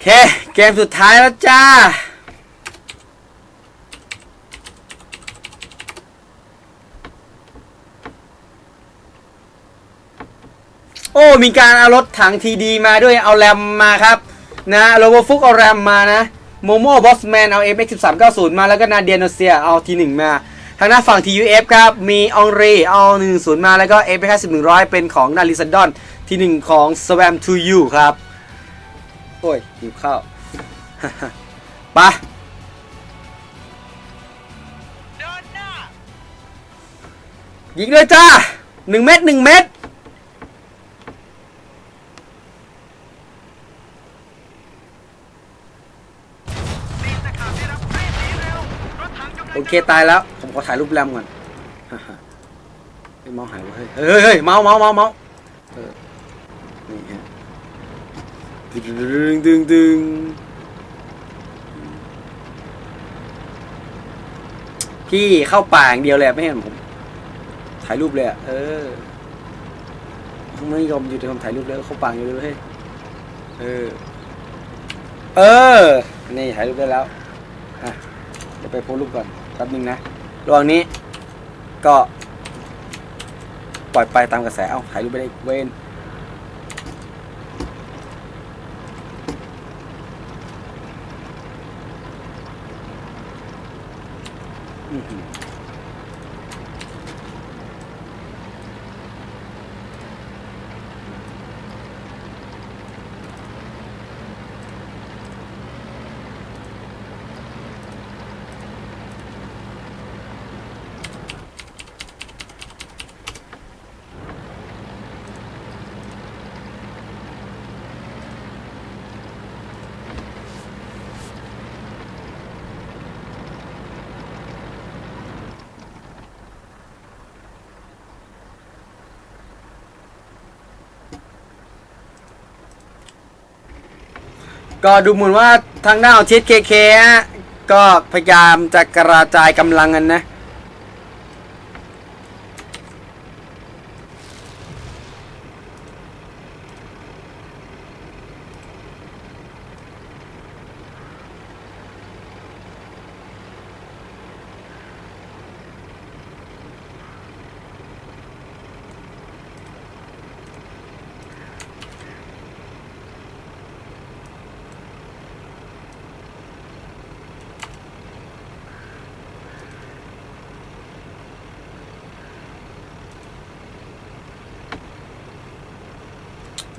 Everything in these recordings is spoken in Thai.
เค เกมสุดท้ายแล้วจ้า โอ้ มีการเอารถถังทีดีมาด้วยเอาแรมมาครับ นะโรโบฟุกเอาแรมมานะ โมโม่บอสแมนเอา FX 1 3 9 0 มาแล้วก็นาเดียโนเซียเอาทีหนึ่งมา ทางหน้าฝั่ง TUF ครับ มีองรีเอา1 0มาแล้วก็ FX 10 100เป็นของนาริซันดอน ทีหนึ่งของ Swam to You ครับ โอ้ยหิวข้าวไปเดินหน้ายิงเลยจ้าหนึ่งเม็ดหนึ่งเม็ดโอเค ตายแล้ว ผมขอถ่ายรูปแรมก่อนเฮ้ยเมาหายเฮ้ยเฮ้ยเฮ้ยเมาเมาเมาเมาส์เออนี่ฮะ ดึงดึงดึงพี่เข้าป่าอย่างเดียวเลยอะไม่เห็นผม ถ่ายรูปเลยอะเออไม่ยอมอยู่แต่ผมถ่ายรูปเลยเข้าป่าอยู่เลยเฮ้ยเออ เออ นี่ถ่ายรูปได้แล้วอะเดี๋ยวไปโพสรูปก่อนแป๊บนึงนะระหว่างนี้ ก็ ปล่อยไปตามกระแสเอ้าถ่ายรูปไปได้เว้น อื้ ก็ดูเหมือนว่าทางด้านของทิศเคเคฮะก็พยายามจะกระจายกำลังกันนะ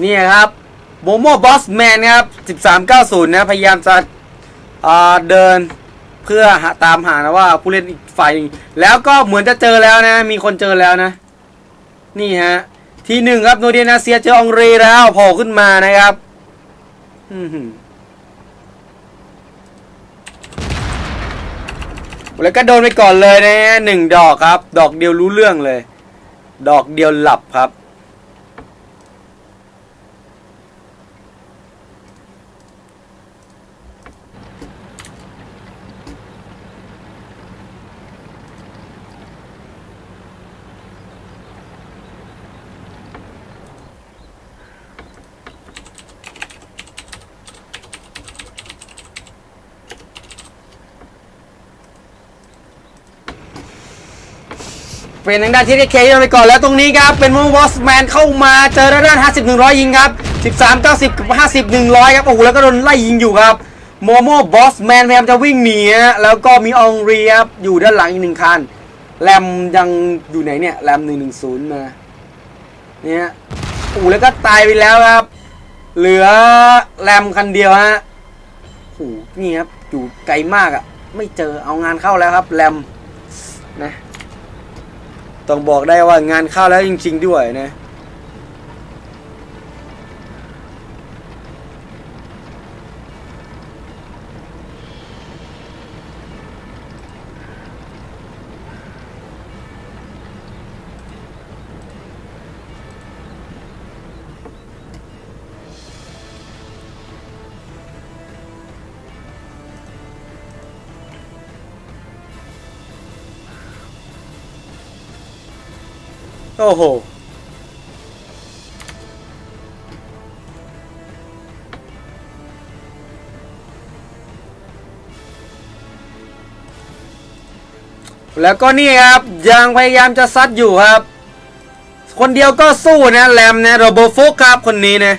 นี่ครับโมโม่บอสแมนครับ 1390 นะพยายามจะเดินเพื่อตามหานะว่าผู้เล่นอีกฝ่ายแล้วก็เหมือนจะเจอแล้วนะ มีคนเจอแล้วนะ นี่ฮะ ที่หนึ่งครับโนเดียนาเซียเจอองรีแล้วโผล่ขึ้นมานะครับแล้วก็โดนไปก่อนเลยนะหนึ่งดอกครับ ดอกเดียวรู้เรื่องเลย ดอกเดียวหลับครับ เป็นทางด้านที่ได้เคไปก่อนแล้วตรงนี้ครับ เป็นมูวอสแมนเข้ามาเจอด้าน50 100ยิงครับ13 90กับ50 100ครับโอ้โหแล้วก็โดนไล่ยิงอยู่ครับโมโม่บอสแมนพยายามจะวิ่งหนีแล้วก็มีอองรีครับอยู่ด้านหลังอีกหนึ่งคันแรมยังอยู่ไหนเนี่ยแรม110มาเนี่ยโอ้โหแล้วก็ตายไปแล้วครับ เหลือแรมคันเดียวฮะโอ้โหนี่ครับอยู่ไกลมากอะไม่เจอเอางานเข้าแล้วครับแรมนะ ต้องบอกได้ว่างานเข้าแล้วจริง ๆ ด้วยนะ โอ้โห แล้วก็นี่ครับยังพยายามจะซัดอยู่ครับ คนเดียวก็สู้นะแรมนะโรโบโฟกครับคนนี้นะ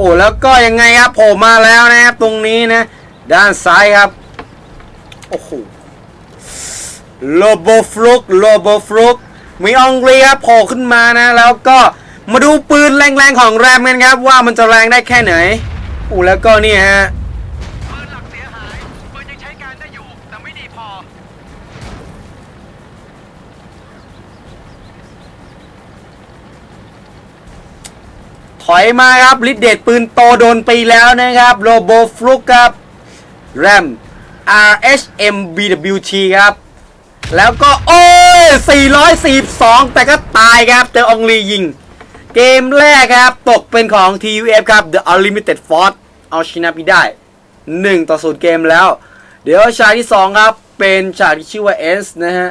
อ้แล้วก็ยังไงครับโผล่มาแล้วนะครับตรงนี้นะ ด้านซ้ายครับ โอ้โหโลโบฟลุกโลโบฟลุกมีอองเรียโผล่ขึ้นมานะ แล้วก็มาดูปืนแรงๆของแรมกันครับ ว่ามันจะแรงได้แค่ไหนโอ้แล้วก็นี่ฮะ ปืนหลักเสียหาย ปืนยังใช้การได้ อยู่แต่ไม่ดีพอถอยมาครับลิดเดตปืนโตโดนไปแล้วนะครับโลโบฟลุกครับแรม RHM BWT ครับ แล้วก็โอ้ย 442 แต่ก็ตายครับ เจออองลียิง เกมแรกครับ ตกเป็นของ TUF ครับ The Unlimited Force เอาชนะไปได้ 1 ต่อ 0 เกมแล้ว เดี๋ยวฉากที่ 2 ครับ เป็นฉากที่ชื่อว่า S นะฮะ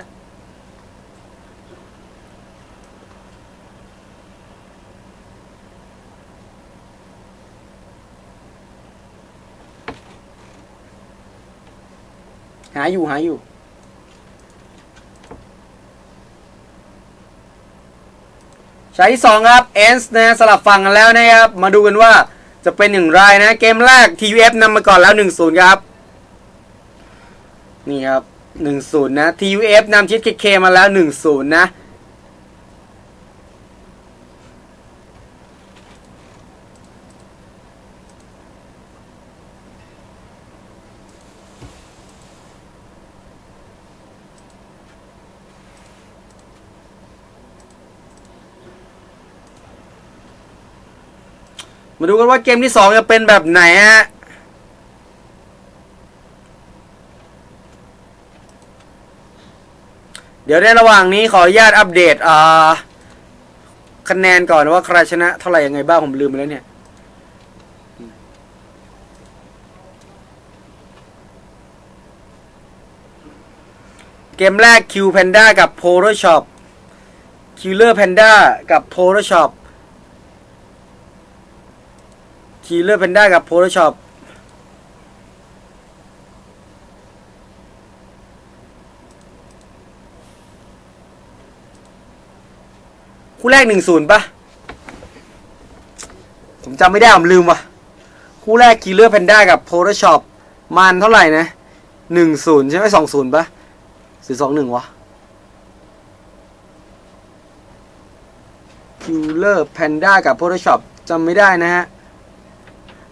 าอยู่หาอยู่ ใช้สองครับเอนส์นะสลับฝั่งกันแล้วนะครับ มาดูกันว่าจะเป็นอย่างไรนะ เกมแรก TUF นำมาก่อนแล้ว1-0ครับ นี่ครับ1-0นะ TUF นำชิดเคมาแล้ว1-0นะ มาดูกันว่าเกมที่2จะเป็นแบบไหนฮะเดี๋ยวในระหว่างนี้ขออนุญาตอัปเดตอ่าคะแนนก่อนว่าใครชนะเท่าไหร่ยังไงบ้างผมลืมไปแล้วเนี่ยเกมแรก Q Panda กับ Photoshop Killer Panda กับ Photoshop คีเลอร์เพนด้ากับ Photoshop คู่แรกหนึ่งศูนย์ปะผมจำไม่ได้ ผมลืมว่ะ คู่แรกคีเลอร์เพนด้ากับ Photoshop มันเท่าไหร่นะหนึ่งศูนย์ใช่ไหมสองศูนย์ปะหรือสองหนึ่งวะ Killer Panda กับ Photoshop จำไม่ได้นะฮะ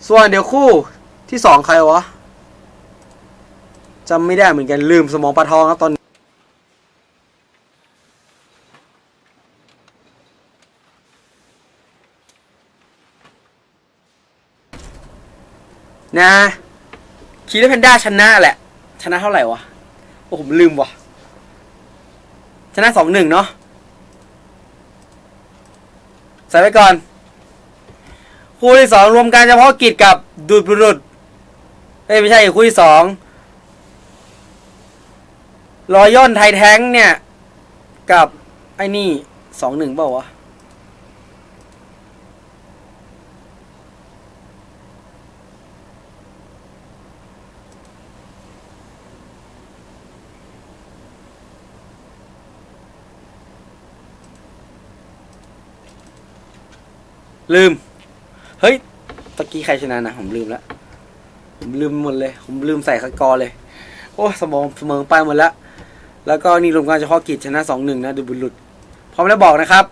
ส่วนเดี๋ยวคู่ที่สองใครวะจำไม่ได้เหมือนกันลืมสมองปลาทองครับตอนนี้นะคีร์แพนด้าชนะแหละ ชนะเท่าไหร่วะ โอ้ผมลืมวะชนะสองหนึ่งเนาะใส่ไว้ก่อน คู่ที่สองรวมการเฉพาะกิจกับดูดบุรุษเอ้ยไม่ใช่คู่ที่สองรอย่อนไทยแท้งเนี่ย กับไอ้นี่สองหนึ่งเปล่าวะลืม ตะกี้ใครชนะนะ ผมลืมแล้ว ผมลืมหมดเลย ผมลืมใส่สกอร์เลย โอ้สมองเสมองไปหมดแล้ว แล้วก็นี่รวมการเฉพาะกิจชนะสองหนึ่งนะดูบุญหลุดพร้อมแล้วบอกนะครับ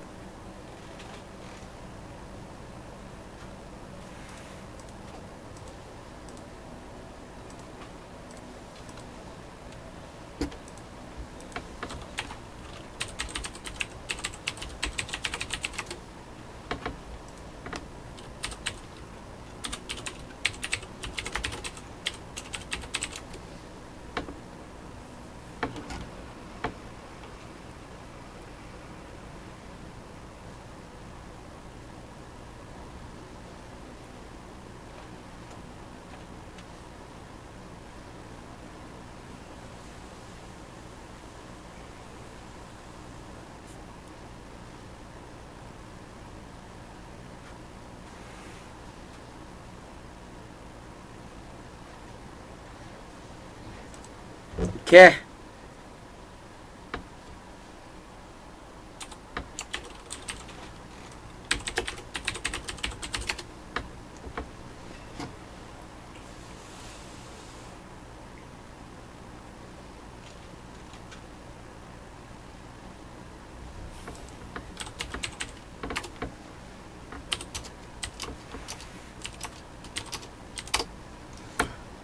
โอเ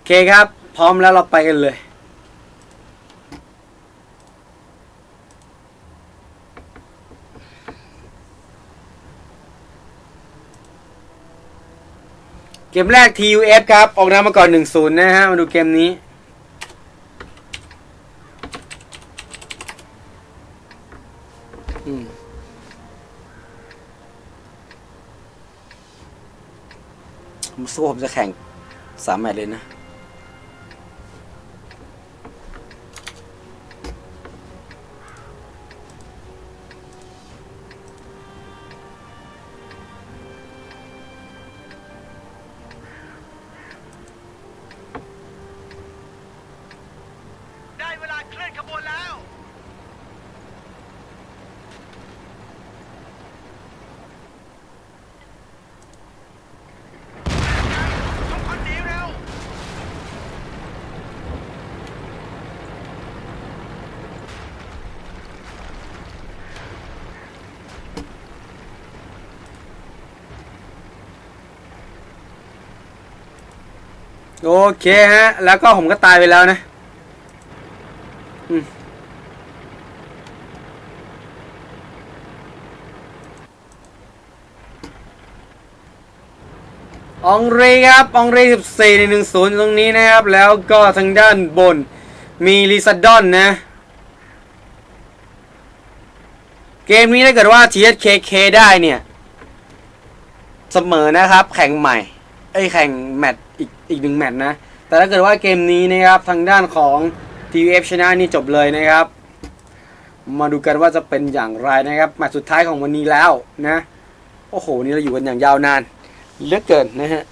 คครับ พร้อมแล้วเราไปกันเลย เกมแรก TUF ครับ ออกนำมาก่อน 1-0 นะฮะ มาดูเกมนี้ อืมผมสู้ผมจะแข่งสามแมตช์เลยนะ โอเคฮะ แล้วก็ผมก็ตายไปแล้วนะอืมองรีครับอองรี14ใน10 ตรงนี้นะครับ แล้วก็ทางด้านบนมีลิซาดอนนะ เกมนี้ถ้าเกิดว่า TSKK ได้เนี่ย เสมอนะครับ แข่งใหม่ไอ้ย แข่งแมตช์ อีกอีกหนึ่งแมตช์นะ แต่ถ้าเกิดว่าเกมนี้นะครับทางด้านของ TUF ชนะนี่จบเลยนะครับ มาดูกันว่าจะเป็นอย่างไรนะครับแมตช์สุดท้ายของวันนี้แล้วนะโอ้โหนี่เราอยู่กันอย่างยาวนานเลือกเกินนะฮะ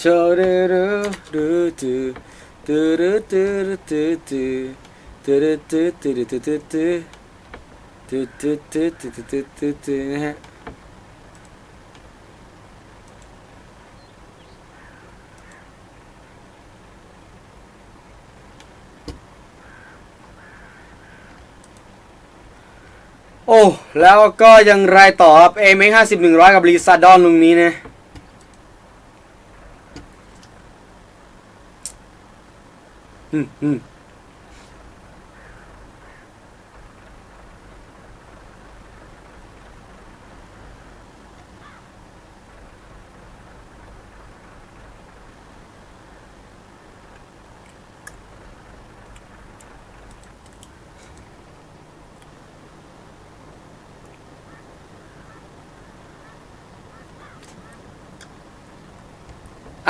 ชอเรูรูรูตูตูรูตูรูตูตูตูรูตูตูตูตู ตืดตืดตืดตืดตืดตืดตืดนะฮะโอ้ แล้วก็ยังรายต่อครับเอเมห้าสิบหนึ่งร้อยกับรีซาดอนตรงนี้นะอืมอืม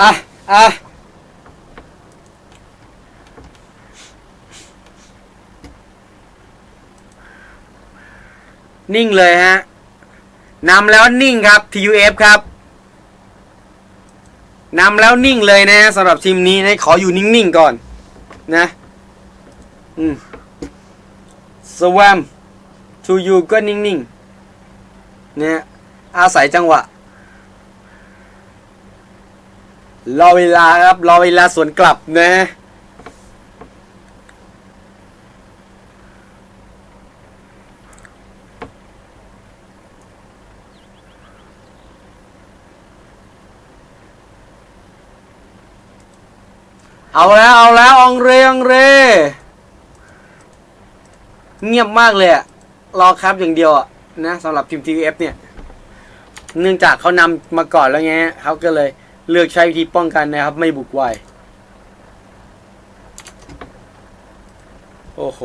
อะอะนิ่งเลยฮะนำแล้วนิ่งครับ TUF ครับนำแล้วนิ่งเลยนะสำหรับทีมนี้นะขออยู่นิ่งๆก่อนนะอืมสวม to you ก็นิ่งๆเนะอาศัยจังหวะ รอเวลาครับ รอเวลาสวนกลับนะเอาแล้วเอาแล้วองเรอองเร เงียบมากเลยอะรอครับอย่างเดียวอะนะสำหรับทีม TVF เนี่ย เนื่องจากเขานำมาก่อนแล้วไงเขาก็เลย เลือกใช้วิธีป้องกันนะครับ ไม่บุกไวโอ้โห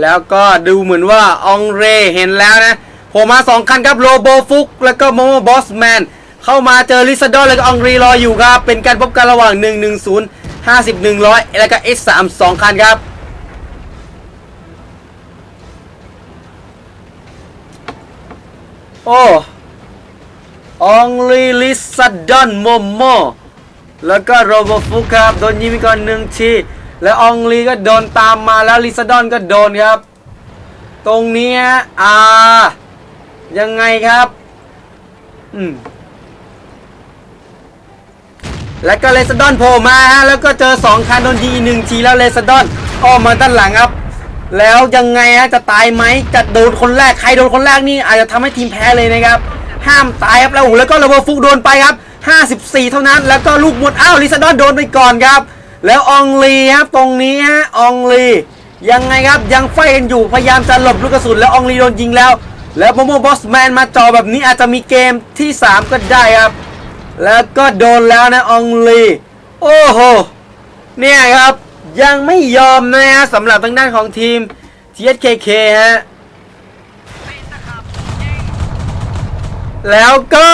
แล้วก็ดูเหมือนว่า อองเรเห็นแล้วนะผมมาสองคันครับโรโบฟุก แล้วก็โมโมบอสแมน เข้ามาเจอลิซาดอนแล้วก็อองรีรออยู่ครับ เป็นการพบกันระหว่าง 110 50 100 แล้วก็ S3 2 คันครับ โอ้องลีลิซาดอนโมโมแล้วก็โรโบฟุกครับ โดนยิงไปก่อนหนึ่งทีแล้วองลีก็โดนตามมาแล้วลิซาดอนก็โดนครับ ตรงนี้ฮะอ่า ยังไงครับ อืม แล้วก็เลซาดอนโผล่มาฮะแล้วก็เจอ 2คันโดนยิงอีกหนึ่งทีแล้วเลซาดอนอ้อมมาด้านหลังครับ แล้วยังไงฮะจะตายไหมจะโดนคนแรกใครโดนคนแรกนี่อาจจะทำให้ทีมแพ้เลยนะครับ ห้ามตายครับแล้วโอ้แล้วก็ระเบิดฟุกโดนไปครับ 54 เท่านั้น แล้วก็ลูกหมดอ้าวลิซาดอนโดนไปก่อนครับ แล้วอองลีครับตรงนี้ฮะอองลียังไงครับยังไฟกันอยู่พยายามจะหลบลูกกระสุนแล้วอองลีโดนยิงแล้ว แล้วโมโมบอสแมนมาจ่อแบบนี้อาจจะมีเกมที่ 3 ก็ได้ครับ แล้วก็โดนแล้วนะอองลีโอ้โหเนี่ยครับยังไม่ยอมนะฮะสำหรับทางด้านของทีม TSKK ฮะปีนตะแล้วก็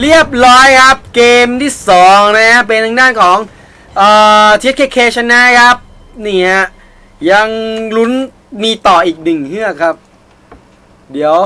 เรียบร้อยครับเกมที่ 2 นะฮะเป็นทางด้านของเอ่อ TSKK ชนะครับนี่ฮะ ยังลุ้นมีต่ออีกหนึ่งเฮือกครับ เดี๋ยว